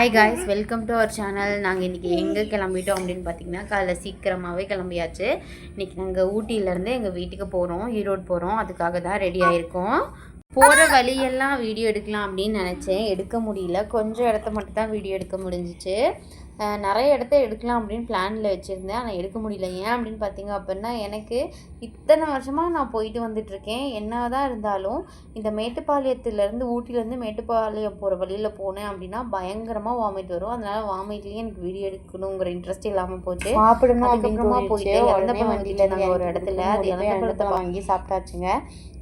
Hi guys welcome to our channel நாங்கள் இன்றைக்கி எங்கே கிளம்பிட்டோம் அப்படின்னு பார்த்தீங்கன்னா காலைல சீக்கிரமாகவே கிளம்பியாச்சு. இன்றைக்கி நாங்கள் ஊட்டியிலேருந்து எங்கள் வீட்டுக்கு போகிறோம் ஈரோடு போகிறோம் அதுக்காக தான் ரெடி ஆகிருக்கோம் போகிற வழியெல்லாம் வீடியோ எடுக்கலாம் அப்படின்னு நினச்சேன். எடுக்க முடியல. கொஞ்சம் இடத்த மட்டும் தான் வீடியோ எடுக்க முடிஞ்சிச்சு. நிறைய இடத்த எடுக்கலாம் அப்படின்னு பிளானில் வச்சுருந்தேன். ஆனால் எடுக்க முடியல. ஏன் அப்படின்னு பார்த்தீங்க அப்படின்னா எனக்கு இத்தனை வருஷமாக நான் போயிட்டு வந்துட்டுருக்கேன் என்ன தான் இருந்தாலும் இந்த மேட்டுப்பாளையத்துலேருந்து ஊட்டிலேருந்து மேட்டுப்பாளையம் போகிற வழியில் போனேன் அப்படின்னா பயங்கரமாக வாமிட் வரும். அதனால வாமிட்லேயே எனக்கு வீடியோ எடுக்கணுங்கிற இன்ட்ரெஸ்ட் இல்லாமல் போச்சு. சாப்பிடணும் அப்படின்னு போயிட்டு போயிட்டு இறந்த உடனே பழத்தில் நாங்கள் ஒரு இடத்துல அது பழத்தை வாங்கி சாப்பிட்டாச்சுங்க.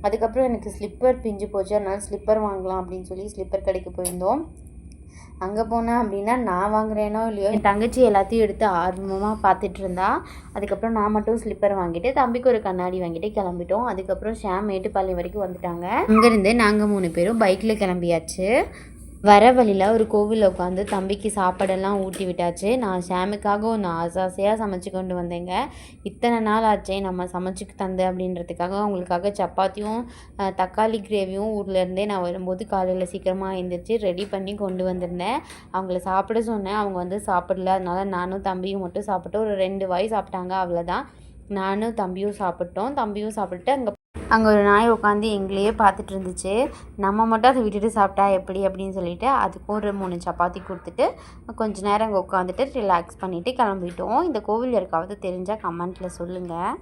அதுக்கப்புறம் எனக்கு ஸ்லிப்பர் பிஞ்சு போச்சு. அதனால ஸ்லிப்பர் வாங்கலாம் அப்படின்னு சொல்லி ஸ்லிப்பர் கடைக்கு போயிருந்தோம். அங்கே போனேன் அப்படின்னா நான் வாங்குறேனோ இல்லையோ? என் தங்கச்சி எல்லாத்தையும் எடுத்து ஆர்வமாக பார்த்துட்டு இருந்தா. அதுக்கப்புறம் நான் மட்டும் ஸ்லிப்பர் வாங்கிட்டு தம்பிக்கு ஒரு கண்ணாடி வாங்கிட்டு கிளம்பிட்டோம். அதுக்கப்புறம் ஷாம் மேட்டுப்பாளையம் வரைக்கும் வந்துட்டாங்க. அங்கேருந்து நாங்கள் மூணு பேரும் பைக்கில் கிளம்பியாச்சு. வர வழியில் ஒரு கோவிலில் உட்காந்து தம்பிக்கு சாப்பாடெல்லாம் ஊட்டி விட்டாச்சு. நான் ஷாமுக்காக ஒன்று ஆசை ஆசையாக சமைச்சு கொண்டு வந்தேங்க. இத்தனை நாள் ஆச்சே நம்ம சமைச்சுக்கு தந்து அப்படின்றதுக்காக அவங்களுக்காக சப்பாத்தியும் தக்காளி கிரேவியும் ஊர்லேருந்தே நான் வரும்போது காலையில் சீக்கிரமாக எழுந்திரிச்சு ரெடி பண்ணி கொண்டு வந்திருந்தேன். அவங்கள சாப்பிட சொன்னேன். அவங்க வந்து சாப்பிடல. அதனால நானும் தம்பியும் மட்டும் சாப்பிட்டு ஒரு ரெண்டு வாய் சாப்பிட்டாங்க அவ்வளோதான் நானும் தம்பியும் சாப்பிட்டோம். தம்பியும் சாப்பிட்டு அங்கே அங்கே ஒரு நாய் உட்காந்து எங்களையே பார்த்துட்டு இருந்துச்சு. நம்ம மட்டும் அதை விட்டுட்டு சாப்பிட்டா எப்படி அப்படின்னு சொல்லிட்டு அதுக்கும் ஒரு மூணு சப்பாத்தி கொடுத்துட்டு கொஞ்ச நேரம் அங்கே உட்காந்துட்டு ரிலாக்ஸ் பண்ணிவிட்டு கிளம்பிட்டோம். இந்த கோவில் யாருக்காவது தெரிஞ்சால் கமெண்ட்டில் சொல்லுங்கள்